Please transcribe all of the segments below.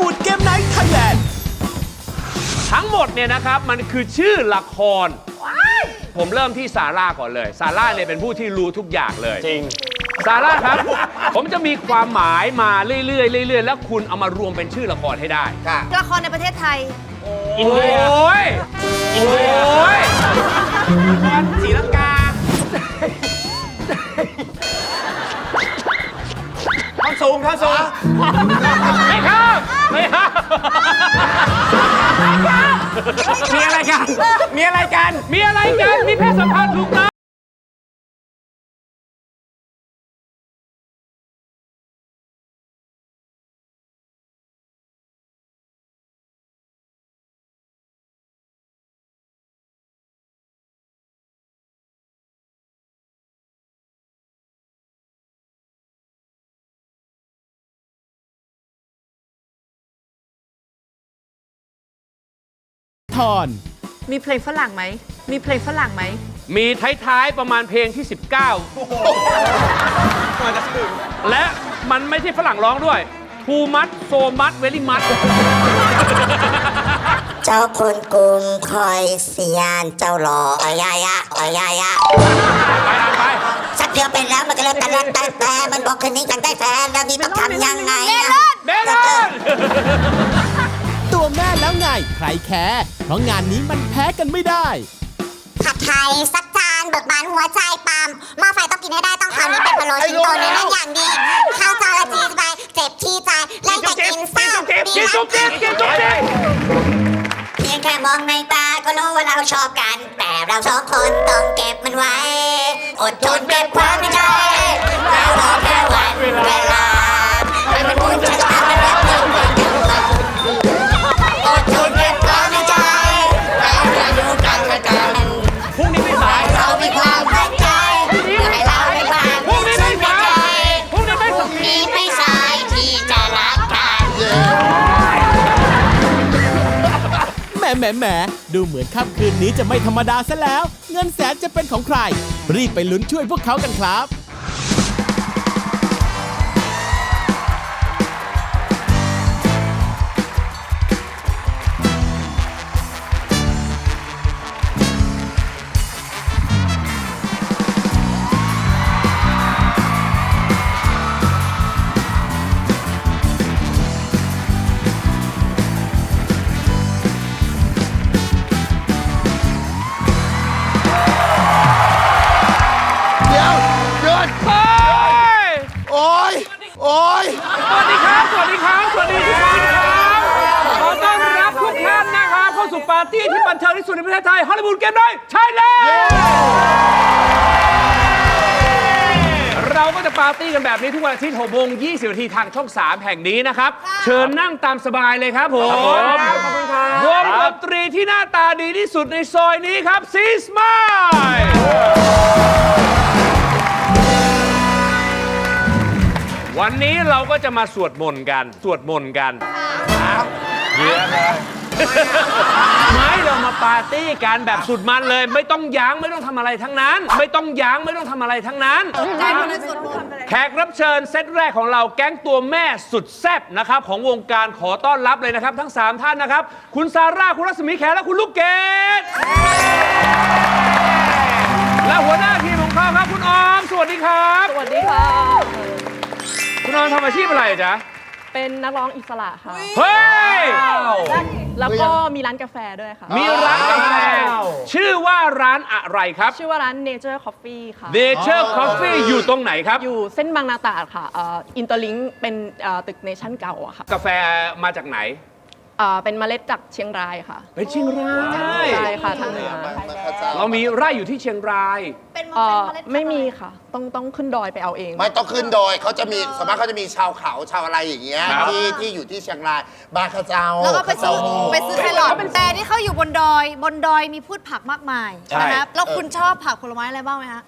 วูดเกมไนท์ไทยแลนด์ทั้งหมดเนี่ยนะครับมันคือชื่อละคร ผมเริ่มที่ซาร่าก่อนเลย ซาร่าเนี่ยเป็นผู้ที่รู้ทุกอย่างเลย จริง ซาร่าครับ ผมจะมีความหมายมาเรื่อยๆเรื่อยๆ แล้วคุณเอามารวมเป็นชื่อละครให้ได้ ละครในประเทศไทย อินเดียโอ้ยอินเดียโอ้ยศรีลังกาข้ามสูงข้ามสูงไม่ครับ ไม่ฮะมีอะไรกัน มีอะไรกัน มีอะไรกัน มีเพศสัมพันธ์ถูกต้อง ทอนมีเพลงฝรั่งไหม มีเพลงฝรั่งไหม มีท้ายๆประมาณเพลงที่ 19 และมันไม่ใช่ฝรั่งร้องด้วย too much so much very much เจ้าคุณกรุงคอยเสียนเจ้าหล่ออายายะอายายะไปอ่านไป สักเดียวเป็นแล้วมันก็เริ่มแต่เริ่มแต่แต่มันบอกคืนนี้กันได้แฟนแล้วนี่ต้องทำยังไงอะเบลอนตัว แม่แล้วไง ใครแคร์เพราะงานนี้มันแพ้กันไม่ได้ ผัดไทยสักจานเบิกบานหัวใจปามหม้อไฟต้องกินให้ได้ต้องคราวนี้เป็นพะโล้ชิ้นโตเนื้อแน่นอย่างดีข้าวจานละจีสบายเจ็บที่ใจแล่นแต่กินเศร้ากินจุ๊บจิ๊บกินจุ๊บจิ๊บเพียงแค่มองในตาก็รู้ว่าเราชอบกัน แต่เราสองคนต้องเก็บมันไว้ อดทนเก็บความในใจ แหมแหมดูเหมือนค่ำคืนนี้จะไม่ธรรมดาซะแล้ว เงินแสนจะเป็นของใคร รีบไปลุ้นช่วยพวกเขากันครับ เข้าสู่ปาร์ตี้ที่บันเทิงที่สุดในประเทศไทยฮอลลีวูดเกมไนท์ไทยแลนด์เราก็จะปาร์ตี้กันแบบนี้ทุกวันอาทิตย์6โมง20นาทีทางช่อง 3 แห่งนี้นะครับ เชิญนั่งตามสบายเลยครับผมวงดนตรีที่หน้าตาดีที่สุดในซอยนี้ครับซีสมายวันนี้เราก็จะมาสวดมนต์กัน สวดมนต์กัน ไม่เรามาปาร์ตี้กันแบบสุดมันเลย ไม่ต้องยั้งไม่ต้องทำอะไรทั้งนั้น ไม่ต้องยั้งไม่ต้องทำอะไรทั้งนั้นแขกรับเชิญเซตแรกของเราแก๊งตัวแม่สุดแซ่บนะครับของวงการขอต้อนรับเลยนะครับ ทั้ง 3 ท่านนะครับ คุณซาร่า คุณรัศมีแขและคุณลูกเกดและหัวหน้าทีมของเขาครับคุณออม สวัสดีครับ สวัสดีค่ะ คุณออมทำอาชีพอะไรจ๊ะ เป็นนักร้องอิสระค่ะ เฮ้ย แล้วก็มีร้านกาแฟด้วยค่ะ มีร้านกาแฟ ชื่อว่าร้านอะไรครับ ชื่อว่าร้าน Nature Coffee ค่ะ Nature Coffee อยู่ตรงไหนครับ อยู่เส้นบางนาตราดค่ะอินเตอร์ลิงเป็นเอ่อตึกเนชั่นเก่าอะค่ะ กาแฟมาจากไหน เอ่อเป็นเมล็ดจากเชียงรายค่ะเป็นเชียงรายใช่ค่ะทางเหนือเรามีไร่อยู่ที่เชียงราย เป็นเอ่อเป็นเมล็ดพันธุ์ไม่มีอะรค่ะ ต้องต้องขึ้นดอยไปเอาเอง ไม่ต้องขึ้นโดยเขาจะมีสมมติเขาจะมีชาวเขาชาวอะไรอย่างเงี้ยครับ ที่ที่อยู่ที่เชียงรายบาคาเจ้าแล้วก็ไปซื้อข้าวเจ้าไปซื้อแครอทแต่ที่เขาอยู่บนดอย บนดอยมีพืชผักมากมายใช่ นะครับแล้วเออคุณชอบผักผลไม้อะไรบ้างไหมฮะ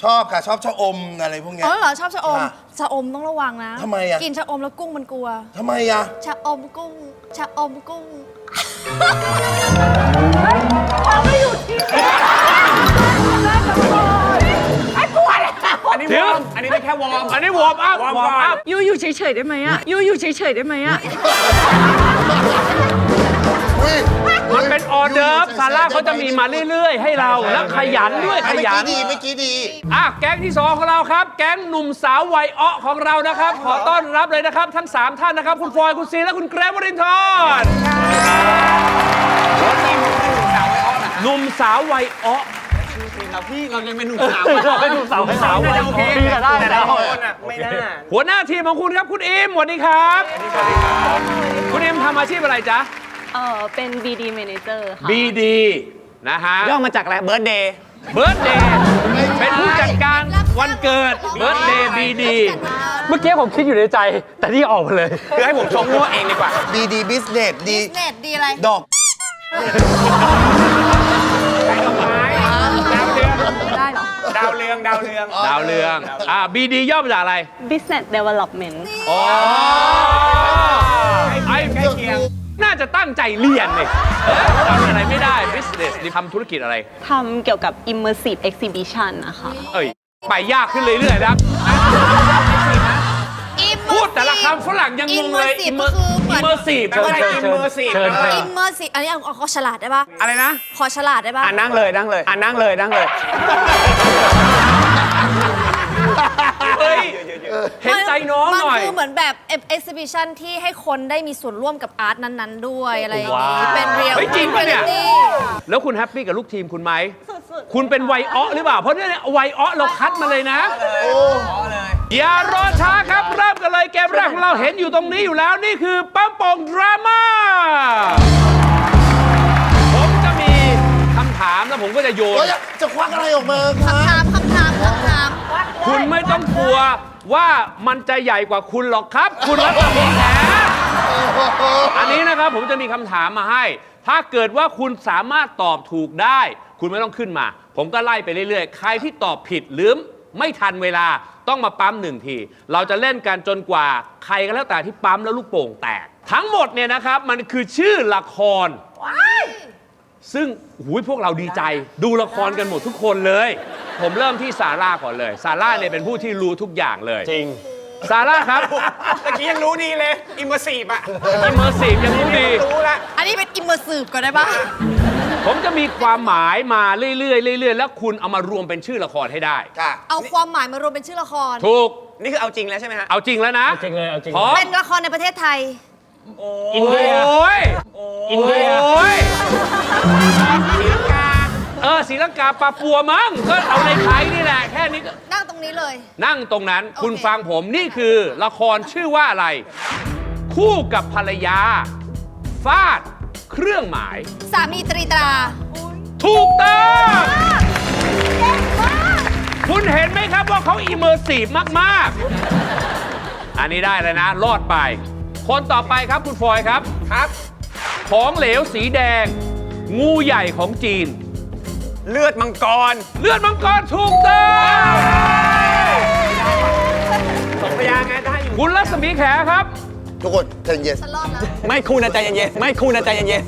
ชอบค่ะ ชอบชะอมอะไรพวกเนี้ย อ๋อเหรอชอบชะอมค่ะชะอมต้องระวังนะทำไมอะ กินชะอมแล้วกุ้งมันกลัว ทำไมอะ ชะอมกุ้ง ชะอมกุ้ง อันนี้เดี๋วยวอร์มอันนี้ได้แค่วอร์มอันนี้วอร์มอัพวอร์มวอร์มก่อนอัพยูอยู่เฉยๆได้ไหมอะยูอยู่เฉยๆได้ไหมอะ อุ้ย มันเป็นออเดิร์ฟซาร่าเขาจะมีมาเรื่อยๆ ให้เราแล้วขยันด้วยขเมื่อยักี้น ดีเมื่อกี้ดี อะแก๊งที่2ของเราครับ แก๊งหนุ่มสาววัยอ้อของเรานะครับ ขอต้อนรับเลยนะครับ ทั้ง 3 ท่านนะครับ คุณฟอยคุณซีและคุณแกรมวรินทร์หนุ่มสาววัยอ้อเราพี่เรายังเป็นหนุ่มสาวเราเป็นหนุ่มสาวสาววัยโอเคอ้อแต่ได้แต่ละคนอะไม่น่าหัวหน้าทีมของคุณครับคุณอิมสวัสดีครับ คุณอิมทำอาชีพอะไรจ๊ะ เออเป็น BD Manager ค่ะ BD นะฮะย่อมาจากอะไรเบิร์ดเดย์เบิร์ดเดย์เป็นผู้จัดการวันเกิดเบิร์ดเดย์ BD เมื่อกี้ผมคิดอยู่ในใจ แต่ที่ออกมาเลย คือให้ผมชมมั่วเองดีกว่า ดีดีบิสเนสดีเน็ตดีอะไร ดอก ได้เหรอ ดาวเรือง ดาวเรือง ดาวเรือง อ่า BD ย่อมาจากอะไร Business Development อ๋อไอ้ใกล้เคียงน่าจะตั้งใจเรียนเนี่ยทำอะไรไม่ได้ business นี่ทำธุรกิจอะไร ทำเกี่ยวกับ Immersive Exhibition นะคะ เอ้ย ไปยากขึ้นเรื่อยๆนะครับพูดแต่ละคำฝรั่งยังงงเลย Immersive ก็คือเหมือน immersive แปลว่าอะไรอิมเมอร์ซีฟเชิญเชิญอิมเมอร์ซีอันนี้เอาเอาขอฉลาดได้ปะอะไรนะ ขอฉลาดได้ปะอ่านั่งเลยนั่งเลยอ่านั่งเลยนั่งเลย เฮ้ยเห็นใจน้องหน่อย มันคือเหมือนแบบเอ็กซิบิชันที่ให้คนได้มีส่วนร่วมกับอาร์ตนั้นๆ ด้วยอะไรอย่างงี้ว้าวเป็นเรียลเฮ้ยจริงปะเนี่ย แล้วคุณแฮปปี้กับลูกทีมคุณไหม คุณเป็นไวอ้อหรือเปล่า เพราะเนี่ยไวอ้อเราคัดมาเลยนะอย่ารอช้าครับเริ่มกันเลยเกมแรกของเราเห็นอยู่ตรงนี้อยู่แล้วนี่คือปั๊มโป่งดราม่าผมจะมีคำถามแล้วผมก็จะโยนเฮ้ยจะควักอะไรออกมาคะถามคำถามคำถาม คุณไม่ต้องกลัวว่ามันจะใหญ่กว่าคุณหรอกครับ คุณรัศมีแขอันนี้นะครับผมจะมีคำถามมาให้ ถ้าเกิดว่าคุณสามารถตอบถูกได้ คุณไม่ต้องขึ้นมา ผมก็ไล่ไปเรื่อยๆ ใครที่ตอบผิดหรือไม่ทันเวลาต้องมาปั๊มหนึ่งที เราจะเล่นกันจนกว่าใครก็แล้วแต่ที่ปั๊มแล้วลูกโป่งแตก ทั้งหมดเนี่ยนะครับมันคือชื่อละคร ซึ่งหูยพวกเราดีใจดูละครกันหมดทุกคนเลย ผมเริ่มที่ซาร่าก่อนเลย ซาร่าเนี่ยเป็นผู้ที่รู้ทุกอย่างเลย จริง ซาร่าครับ ตะกี้ยังรู้ดีเลยอิมเมอร์ซีฟอะอิมเมอร์ซีฟยังรู้ดี รู้ละอันนี้เป็นอิมเมอร์ซีฟก่อนได้ปะผมจะมีความหมายมาเรื่อยๆเรื่อยๆ แล้วคุณเอามารวมเป็นชื่อละครให้ได้ ค่ะ เอาความหมายมารวมเป็นชื่อละคร ถูก นี่คือเอาจริงแล้วใช่ไหมฮะ เอาจริงแล้วนะ เอาจริงเลยเอาจริง พร้อม เป็นละครในประเทศไทย อินเดียโอ้ยอินเดียโอ้ยเออศรีลังกาปาปัวมั้งก็เอาในไทยนี่แหละ แค่นี้ก็นั่งตรงนี้เลย นั่งตรงนั้นโอเคคุณฟังผมนี่คือละครชื่อว่าอะไร คู่กับภรรยา ฟาดเครื่องหมาย สามีตรีตราถูกต้องคุณเห็นไหมครับว่าเขาอิมเมอร์ซีฟมาก ๆ อันนี้ได้เลยนะ รอดไป คนต่อไปครับคุณฟอยครับครับ ของเหลวสีแดง งูใหญ่ของจีน เลือดมังกร เลือดมังกรถูกต้องสองพยางค์ไงได้อยู่คุณรัศมีแขครับ ทุกคนใจเย็นฉันรอดแล้วไม่คูนะใจเย็นๆไม่คูนะใจเย็น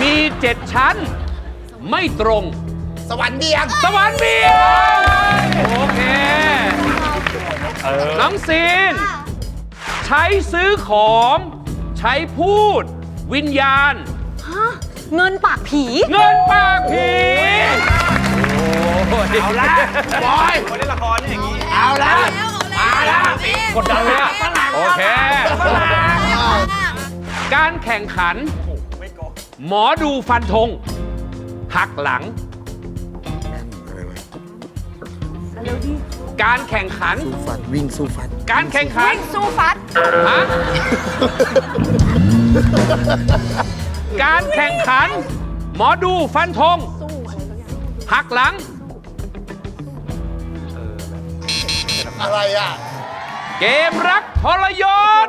มีเจ็ดชั้น ไม่ตรง สวรรค์เบียงสวรรค์เบียงโอเค น้องซีนใช้ซื้อของ ใช้พูด วิญญาณเงินปากผี เงินปากผีเอาละบอยๆคนเล่นละครเนี่ยอย่างนี้ เอาละมาแล้วกดดันเลยอะโอเค การแข่งขัน หมอดูฟันธงหักหลัง การแข่งขัน สู้ฟันวิ่งสู้ฟันการแข่งขันสู้ฟัดฮะ การแข่งขัน หมอดูฟันธงหักหลัง อะไรอะ เกมรักทรยศ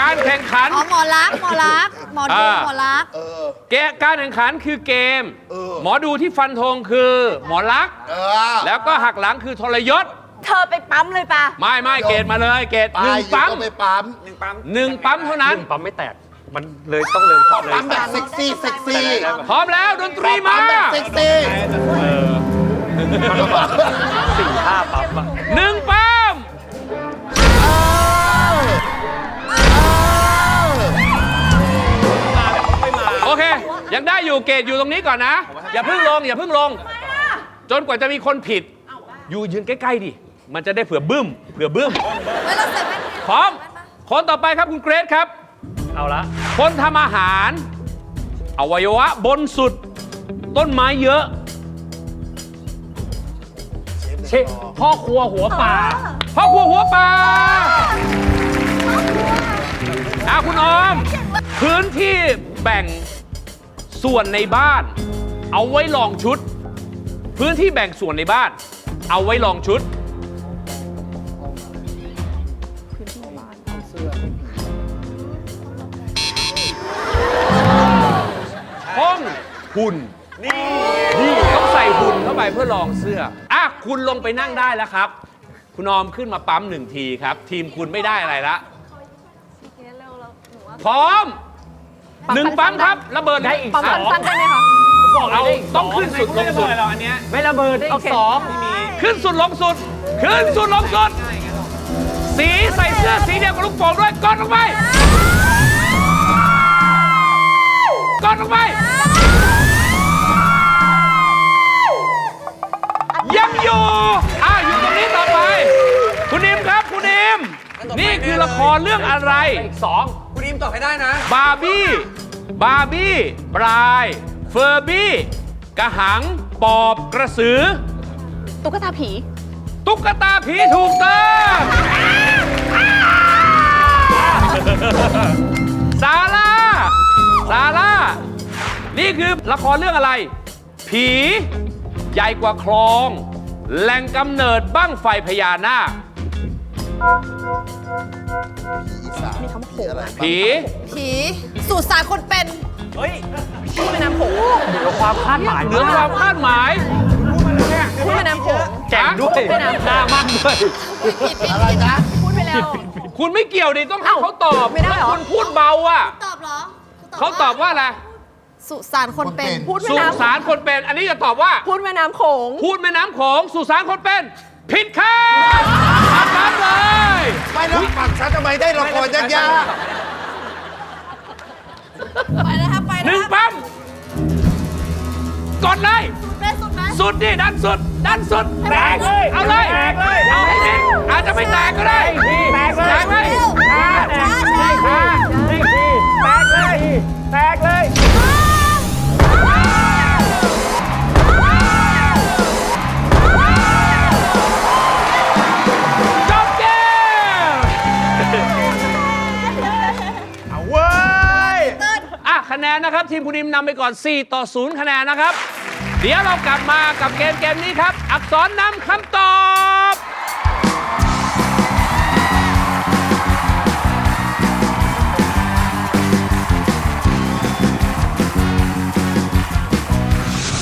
การแข่งขัน อ๋อหมอรักษณ์หมอรักษณ์หมอดูอ่า หมอรักษณ์เออเกมการแข่งขันคือเกมเออหมอดูที่ฟันธงคือ หมอลักษณ์เออแล้วก็หักหลังคือทรยศ เธอไปปั๊มเลยปะไม่ไม่เกตมาเลยเกตไปหนึ่งอยู่ปั๊มก็ไปปั๊มหนึ่งปั๊มหนึ่งปั๊มเท่านั้น ปั๊มไม่แตก มันเลยต้องเลยเลย ปั๊มแบบเซ็กซี่เซ็กซี่พร้อมแล้วดนตรีมาปั๊มแบบเซ็กซี่สี่ห้าปั๊บอะหนึ่งปั๊ม ยังได้อยู่เกตอยู่ตรงนี้ก่อนนะ อย่าเพิ่งลง อย่าเพิ่งลง จนกว่าจะมีคนผิด อยู่ยืนใกล้ๆดิ มันจะได้เผื่อบึ้ม เผื่อบึ้มเวลาใส่แว่นพร้อม คนต่อไปครับคุณเกรซครับ เอาละ คนทำอาหาร อวัยวะบนสุด ต้นไม้เยอะ เชฟพ่อครัวหัวป่าพ่อครัวหัวปลาอาคุณออม พื้นที่แบ่ง ส่วนในบ้าน เอาไว้ลองชุด พื้นที่แบ่งส่วนในบ้าน เอาไว้ลองชุด ห้องหุ่นนี่นี่ต้องใส่หุ่นเข้าไปเพื่อลองเสื้อ อะ คุณลงไปนั่งได้แล้วครับ คุณออมขึ้นมาปั๊มหนึ่งทีครับ ทีมคุณไม่ได้อะไรละพร้อม หนึ่งปั๊มครับระเบิดได้อีกปั๊มสองสั้นๆได้ไหมคะ บอกเอาได้อีกต้องขึ้นสุดลงสุดเราอันเนี้ยไม่ระเบิดได้อีกสองขึ้นสุดลงสุด ขึ้นสุดลงสุด สีใส่เสื้อสีเดียวกับลูกโป่งด้วยกดลงไปกดลงไป ยังอยู่อะอยู่ตรงนี้ต่อไป คุณนิมครับคุณนิมนี่คือละครเรื่องอะไรอีกสองคุณอิมตอบให้ได้นะ บาร์บี้ บาร์บี้บราย เฟอร์บี้ กระหัง ปอบกระสือ ตุ๊กตาผี ตุ๊กตาผีถูกต้องซาร่าซาร่า นี่คือละครเรื่องอะไร ผี ใหญ่กว่าคลอง แหล่งกำเนิดบ้างไฟพญานาคอี สานผีอะไรผี ผีสูตรสารคนเป็นพูดแม่น้ำโขงเหนือความคาดหมายเหนือความคาดหมายพูดแม่น้ำโขงแก่งด้วยหน้ามั่นด้วยอะไรนะพูดไปแล้ว คุณไม่เกี่ยวดิต้องให้เขาตอบไม่ได้เหรอแล้วคุณพูดเบาอะตอบเหรอเขาตอบว่าอะไรสุสานคนเป็นพูดแม่สุน้สารคนเป็น อันนี้จะตอบว่าำพูดแม่น้ำโขงพูดแม่น้ำโขงสุสานคนเป็นผิดค่ะผ่านปั๊บ เลยไม่แล้วปักฉันทำไมได้ละครยากไปนะครับไปหนะนึ่งครับปั๊มกดเลย สุดเลยสุดไหม สุดดิดันสุด ดันสุดแตกเลยเอาเลยแตกเลยเอาให้ดิอาจจะไม่แตกก็ได้แตกเลย แตกไหมเร็วช้าช้าช้าอ่านี่ทีแตกเลยแตกเลย คะแนนนะครับ ทีมคุณอิมนำไปก่อน 4 ต่อ 0 คะแนนนะครับ เดี๋ยวเรากลับมากับเกมเกมนี้ครับ อักษรนำคำตอบ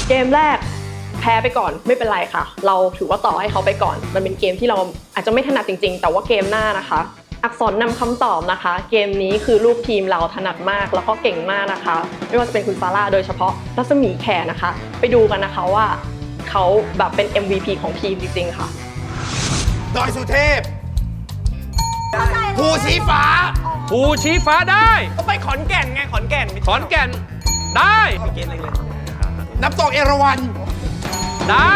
เกมแรกแพ้ไปก่อนไม่เป็นไรค่ะ เราถือว่าต่อให้เขาไปก่อน มันเป็นเกมที่เราอาจจะไม่ถนัดจริง ๆ แต่ว่าเกมหน้านะคะ อักษรนำคำตอบนะคะ เกมนี้คือลูกทีมเราถนัดมากแล้วก็เก่งมากนะคะ ไม่ว่าจะเป็นคุณซาร่าโดยเฉพาะรัศมีแขนะคะ ไปดูกันนะคะว่าเขาแบบเป็น MVP ของทีมจริงๆค่ะๆดอยสุเทพภูสีฟ้าภูชี้ฟ้าได้ ก็ไปขอนแก่นไงขอนแก่นขอนแก่นได้เกณฑ์อะไรเลยน้ำตกเอราวัณได้